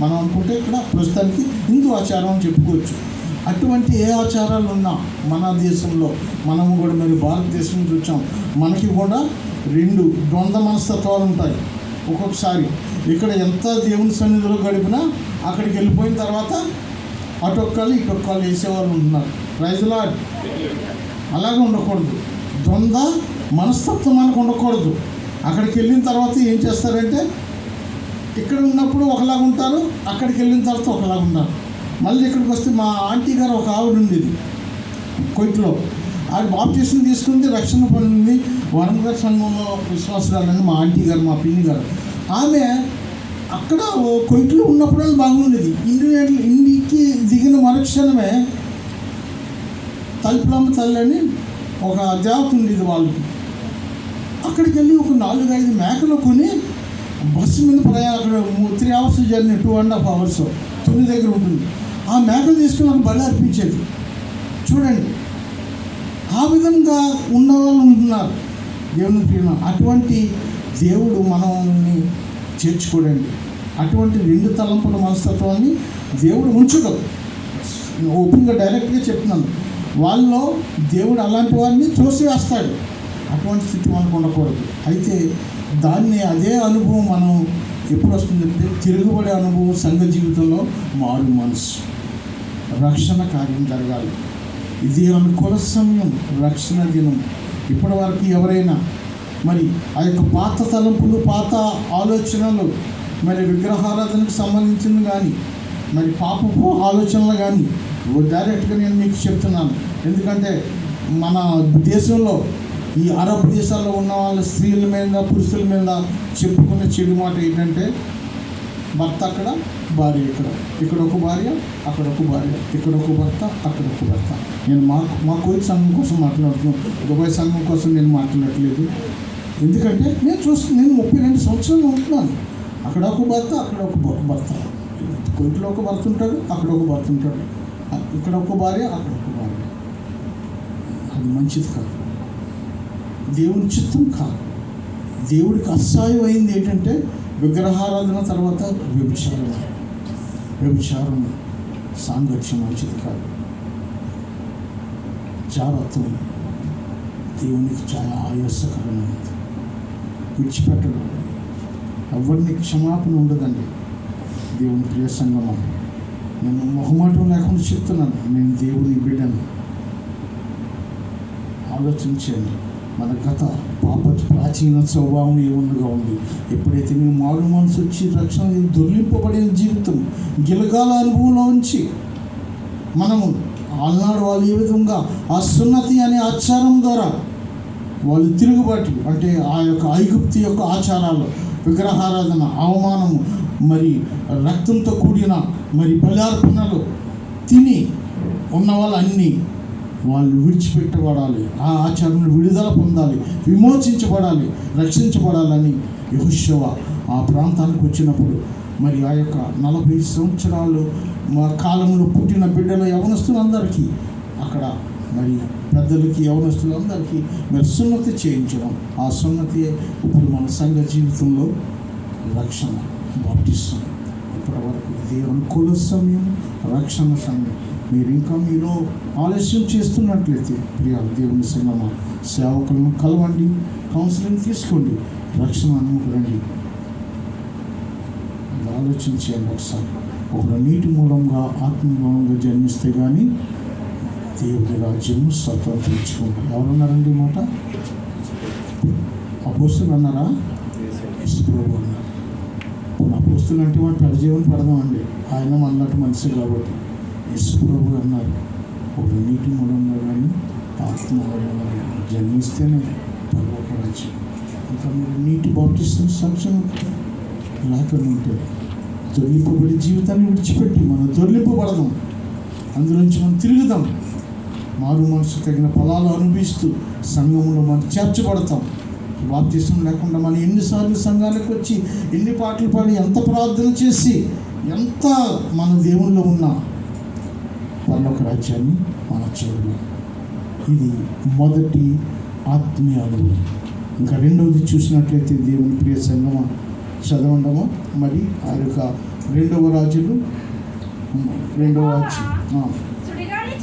మనం అనుకుంటే ఇక్కడ ప్రస్తుతానికి హిందూ ఆచారం అని చెప్పుకోవచ్చు. అటువంటి ఏ ఆచారాలు ఉన్నా మన దేశంలో మనము కూడా మరి భారతదేశం నుంచి మనకి కూడా రెండు ద్వంద్వ మనస్తత్వాలు ఉంటాయి. ఒక్కొక్కసారి ఇక్కడ ఎంత దేవుని సన్నిధిలో గడిపినా అక్కడికి వెళ్ళిపోయిన తర్వాత అటొక్కలు ఇటొక్కలు వేసేవాళ్ళు ఉంటున్నారు. రైతులా అలాగే ఉండకూడదు. ద్వంద్వ మనస్తత్వం మనకు ఉండకూడదు. అక్కడికి వెళ్ళిన తర్వాత ఏం చేస్తారంటే ఇక్కడ ఉన్నప్పుడు ఒకలాగా ఉంటారు అక్కడికి వెళ్ళిన తర్వాత ఒకలాగా ఉంటారు. మళ్ళీ ఇక్కడికి వస్తే మా ఆంటీ గారు ఒక ఆవిడ ఉండేది కొయిట్లో ఆవిడ బాప్తీసం తీసుకుంది రక్షణ పొందింది. వరంగ సంఘంలో విశ్వాసరాలని మా ఆంటీ గారు మా పిన్ని గారు. ఆమె అక్కడ కొయిట్లో ఉన్నప్పుడు బాగుండేది. ఇండియన్ ఇండికి దిగిన మరుక్షణమే తలుపులమ్మ తల్లి అని ఒక దేవత ఉండేది వాళ్ళకి. అక్కడికి వెళ్ళి ఒక నాలుగు ఐదు మేకలు కొని బస్సు మీద ప్రయాణం అక్కడ three hours journey two and half hours తొమ్మిది దగ్గర ఉంటుంది. ఆ మేకలు తీసుకుని నాకు బలి అర్పించేది. చూడండి. ఆ విధంగా ఉన్నవాళ్ళు ఉంటున్నారు. దేవుని ప్రియమ అటువంటి దేవుడు మనల్ని చేర్చుకోడండి. అటువంటి రెండు తలంపుల మనస్తత్వాన్ని దేవుడు ఉంచుడు. ఓపెన్గా డైరెక్ట్గా చెప్తున్నాను. వాళ్ళలో దేవుడు అలాంటి వారిని తోసివేస్తాడు అటువంటి స్థితి మనకు ఉండకూడదు. అయితే దాన్ని అదే అనుభవం మనం ఎప్పుడు వస్తుందంటే తిరుగుబడే అనుభవం సంఘ జీవితంలో మారు మనసు. రక్షణ కార్యం జరగాలి. ఇది అనుకూల సమయం రక్షణ దినం. ఇప్పటి వరకు ఎవరైనా మరి ఆ యొక్క పాత తలంపులు పాత ఆలోచనలు మరి విగ్రహారాధనకు సంబంధించింది కానీ మరి పాపపు ఆలోచనలు కానీ డైరెక్ట్గా నేను మీకు చెప్తున్నాను. ఎందుకంటే మన దేశంలో ఈ అరబ్ దేశాల్లో ఉన్న వాళ్ళ స్త్రీల మీద పురుషుల మీద చెప్పుకునే చెడు మాట ఏంటంటే భర్త అక్కడ భార్య ఇక్కడ. ఇక్కడ ఒక భార్య అక్కడ ఒక భార్య. ఇక్కడ ఒక భర్త అక్కడ ఒక భర్త. నేను మా మా కోయిట్ సంఘం కోసం మాట్లాడుతున్నాను. దుబాయ్ సంఘం కోసం నేను మాట్లాడట్లేదు. ఎందుకంటే నేను చూస్తు నేను ముప్పై రెండు సంవత్సరాలు ఉంటున్నాను. అక్కడ ఒక భర్త అక్కడ ఒక భర్త. కోయిట్లో ఒక భర్త ఉంటాడు అక్కడ ఒక భర్త ఉంటాడు. ఇక్కడ ఒక భార్య అక్కడ ఒక భార్య. అది మంచిది కాదు. దేవుని చిత్తం కాదు. దేవుడికి అసహాయం అయింది ఏంటంటే విగ్రహారాధన తర్వాత వ్యభిచారం. వ్యభిచారం సాంగత్యం మంచిది కాదు. జాగ్రత్తం దేవునికి చాలా ఆయాసకరమైనది. విడిచిపెట్టడం. ఎవరిని క్షమాపణ ఉండదండి. దేవుని ప్రియ సంగమం. నేను మొహమాటం లేకుండా చెప్తున్నాను. నేను దేవుని బిడ్డను. ఆలోచించండి. మన గత పాప ప్రాచీన స్వభావం ఏమన్నగా ఉంది? ఎప్పుడైతే మేము మారు మనసు వచ్చి రక్షణ దొర్లింపబడిన జీవితం గిలగాల అనుభవంలో ఉంచి మనము ఆనాడు వాళ్ళు ఏ విధంగా ఆ సున్నతి అనే ఆచారం ద్వారా వాళ్ళు తిరుగుబాటు అంటే ఆ యొక్క ఐగుప్తి యొక్క ఆచారాలు విగ్రహారాధన అవమానము మరి రక్తంతో కూడిన మరి బలార్పణలు తిని ఉన్న వాళ్ళు అన్నీ వాళ్ళు విడిచిపెట్టబడాలి. ఆ ఆచారం విడుదల పొందాలి విమోచించబడాలి రక్షించబడాలని యహుశవ ఆ ప్రాంతానికి వచ్చినప్పుడు మరి ఆ యొక్క నలభై సంవత్సరాలు మా కాలంలో పుట్టిన బిడ్డలు యవనస్తులందరికీ అక్కడ మరి పెద్దలకి యవనస్తులందరికీ మరి సున్నతి చేయించడం. ఆ సున్నతి ఇప్పుడు మన సంఘ జీవితంలో రక్షణ బాప్టిస్తుంది ఇప్పటి వరకు ఇది అనుకూల సమయం రక్షణ సమయం. మీరు ఇంకా మీరు ఆలస్యం చేస్తున్నట్లయితే ప్రియ దేవుని సంగమ సేవకులను కలవండి కౌన్సిలింగ్ తీసుకోండి రక్షణ అనుకురండి ఇది ఆలోచించేయండి ఒకసారి. ఒకడు నీటి మూలంగా ఆత్మ మూలంగా జన్మిస్తే కానీ దేవుడి రాజ్యము స్వతంత్రించుకుంటారు ఎవరున్నారండి మాట? అపోస్తులు అన్నారా? ఇష్టప్రభు అన్నారు. అపోస్తులు అంటే వాడు పెడజీవని పెడదామండి. ఆయన మనలాంటి మనిషి కాబట్టి. ఇష్టప్రభు అన్నారు ఒక నీటి మూలంలో కానీ ఆత్మ మూలంగా జన్మిస్తేనే పర్వక రాజ్యం ఇంకా మీరు నీటి బాప్టిస్ట్ సంక్షేమ లేకుండా ఉంటే జీవితాన్ని విడిచిపెట్టి మనం దొర్లింపబడదాం అందులోంచి మనం తిరుగుదాం. మారు మనసు తగిన ఫలాలు అనుభవిస్తూ సంఘంలో మనం చేర్చబడతాం. బాప్తీసం లేకుండా మనం ఎన్నిసార్లు సంఘానికి వచ్చి ఎన్ని పాటలు పాడి ఎంత ప్రార్థన చేసి ఎంత మన దేవుళ్ళు ఉన్నా పర్లోక రాజ్యాన్ని మనం చూడలేం ఇది మొదటి ఆత్మీయ అనుభవం ఇంకా రెండవది చూసినట్లయితే దేవుని ప్రియ సంగమ చదవండము మరి ఆ యొక్క రెండవ రాజులు రెండవ అధ్యాయం.